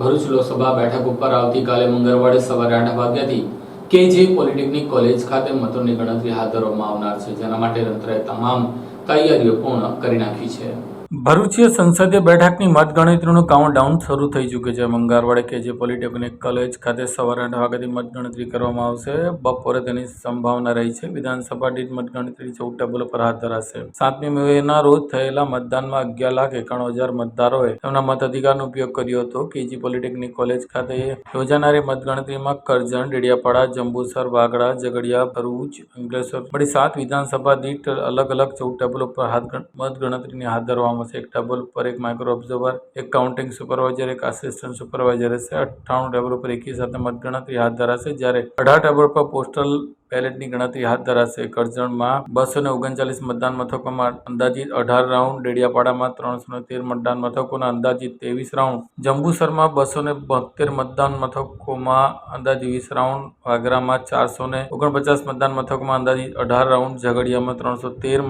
ભરૂચ લોકસભા બેઠક ઉપર આવતીકાલે મંગળવારે સવારે આઠ વાગ્યાથી કેજે પોલિટેકનિક કોલેજ ખાતે મતોની ગણતરી હાથ ધરવામાં આવનાર છે. જેના માટે તંત્રએ તમામ તૈયારીઓ પૂર્ણ કરી નાખી છે. ભરૂચીય સંસદીય બેઠકની મતગણતરીનું કાઉન્ટડાઉન શરૂ થઈ ચૂક્યું છે. મંગળવારે કેજી પોલિટેકનિક કોલેજ ખાતે સવારે આઠ વાગ્યાથી મતગણતરી કરવામાં આવશે. બપોરે તેની સંભાવના રહી છે. વિધાનસભા દીઠ મતગણતરી ચૌદ ટેબલ પર હાથ ધરાશે. સાતમી મેના રોજ થયેલા મતદાનમાં અગિયાર લાખ એકાણું હજાર મતદારોએ તેમના મતાધિકારનો ઉપયોગ કર્યો હતો. કેજી પોલિટેકનિક કોલેજ ખાતે યોજાનારી મતગણતરીમાં કરજણ, ડેડિયાપાડા, જંબુસર, વાગડા, ઝઘડિયા, ભરૂચ, અંકલેશ્વર મળી સાત વિધાનસભા દીઠ અલગ અલગ ચૌદ ટેબલ પર હાથ મતગણતરીને હાથ ધરવામાં આવશે એક ટેબલ પર એક માઇક્રો ઓબ્ઝર્વર એક કાઉન્ટિંગ સુપરવાઇઝર એક આસિસ્ટન્ટ સુપરવાઇઝર હશે. અઠ્ઠાણું ટેબલ પર એકી સાથે મતગણતરી હાથ ધરાશે. જ્યારે અઢાર ટેબલ પર પોસ્ટલ બેલેટની ગણતરી હાથ ધરાશે. કરજણમાં બસો ને ઓગણચાલીસ મતદાન મથકોમાં અંદાજિત અઢાર રાઉન્ડ ડેડિયાપાડામાં ત્રણસો ને તેર મતદાન મથકોના અંદાજિત ત્રેવીસ રાઉન્ડ જંબુસરમાં બસો ને બોતેર મતદાન મથકોમાં અંદાજિત વીસ રાઉન્ડ વાગરામાં ચારસો ને ઓગણપચાસ મતદાન મથકોમાં અંદાજિત અઢાર રાઉન્ડ ઝઘડિયામાં ત્રણસો તેર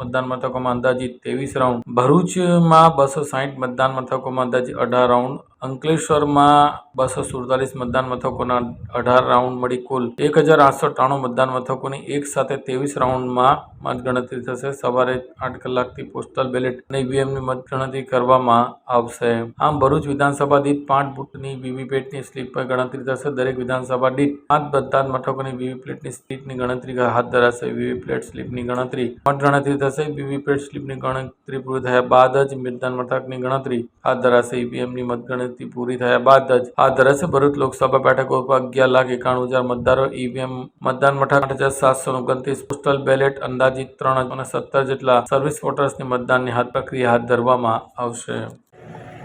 મતદાન મથકોમાં અંદાજિત ત્રેવીસ રાઉન્ડ. ભરૂચમાં બસો સાહીઠ મતદાન મથકોમાં અંદાજિત અઢાર રાઉન્ડ. અંકલેશ્વરમાં બસો સુડતાલીસ મતદાન મથકોના અઢાર રાઉન્ડ મળી કુલ એક હજાર આઠસો ત્રાણું મતદાન મથકોની એક સાથે ત્રેવીસ રાઉન્ડમાં મતગણતરી થશે. સવારે આઠ કલાકથી પોસ્ટલ બેલેટ અને ઈવીએમની મતગણતરી કરવામાં આવશે. આમ ભરૂચ વિધાનસભા દીઠ પાંચ બૂથની વીવીપેટની સ્લીપ પર ગણતરી થશે. દરેક વિધાનસભા દીઠ પાંચ મતદાન મથકોની વીવીપેટની સ્લીપની ગણતરી હાથ ધરાશે. વીવીપેટ સ્લીપની ગણતરી મત ગણતરી થશે વીવીપેટ સ્લીપની ગણતરી પૂરી થયા બાદ જ મતદાન મથકની ગણતરી હાથ ધરાશે. ઈવીએમની મતગણતરી પૂરી થયા બાદ જ આ ધારાસભ્ય ભરૂચ લોકસભા બેઠકો પર અગિયાર લાખ એકાણું હજાર મતદારો ઈવીએમ મતદાન મથક આઠ હજાર સાતસો ઓગણત્રીસ પોસ્ટલ બેલેટ અંદાજિત ત્રણ અને સત્તર જેટલા સર્વિસ વોટર્સની મતદાનની હાથ પ્રક્રિયા હાથ ધરવામાં આવશે.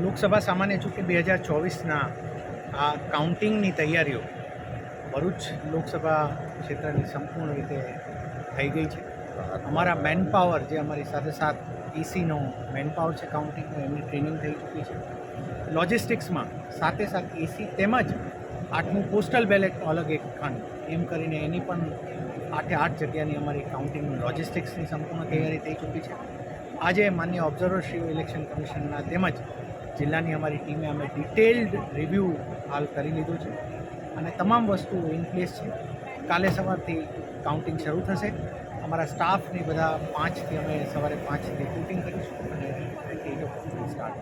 લોકસભા સામાન્ય ચૂંટણી બે હજાર ચોવીસના આ કાઉન્ટિંગની તૈયારીઓ ભરૂચ લોકસભા ક્ષેત્રની સંપૂર્ણ રીતે થઈ ગઈ છે. અમારા મેનપાવર જે અમારી સાથે સાથ ઈસીનો મેનપાવર છે કાઉન્ટિંગનો, એમની ટ્રેનિંગ થઈ ચૂકી છે. લોજિસ્ટિક્સમાં સાથે સાથે એસી તેમજ આઠમું પોસ્ટલ બેલેટ અલગ એક ખંડ. એમ કરીને એની પણ આઠે આઠ જગ્યાની અમારી કાઉન્ટિંગ લોજિસ્ટિક્સની સંપૂર્ણ તૈયારી થઈ ચૂકી છે. આજે માન્ય ઓબ્ઝર્વરશ્રીઓ, ઇલેક્શન કમિશનના તેમજ જિલ્લાની અમારી ટીમે અમે ડિટેલ્ડ રિવ્યૂ હાલ કરી લીધું છે. અને તમામ વસ્તુઓ ઇન પ્લેસ છે. કાલે સવારથી કાઉન્ટિંગ શરૂ થશે. અમારા સ્ટાફની બધા પાંચથી અમે સવારે પાંચથી શૂટિંગ કરીશું અને સ્ટાર્ટ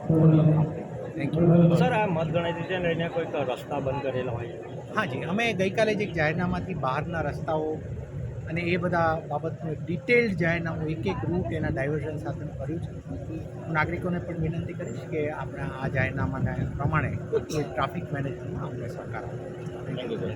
થેન્ક યુ સર આ મતગણતરી છે ને એને કોઈક રસ્તા બંધ કરેલા હોય હા જી અમે ગઈકાલે જ એક જાહેરનામાથી બહારના રસ્તાઓ અને એ બધા બાબતનું એક ડિટેલ્ડ જાહેરનામું એક એક રૂટ એના ડાયવર્ઝન સાથેનું કર્યું છે. હું નાગરિકોને પણ વિનંતી કરીશ કે આપણા આ જાહેરનામાના પ્રમાણે ટ્રાફિક મેનેજમેન્ટમાં આપણે સરકાર.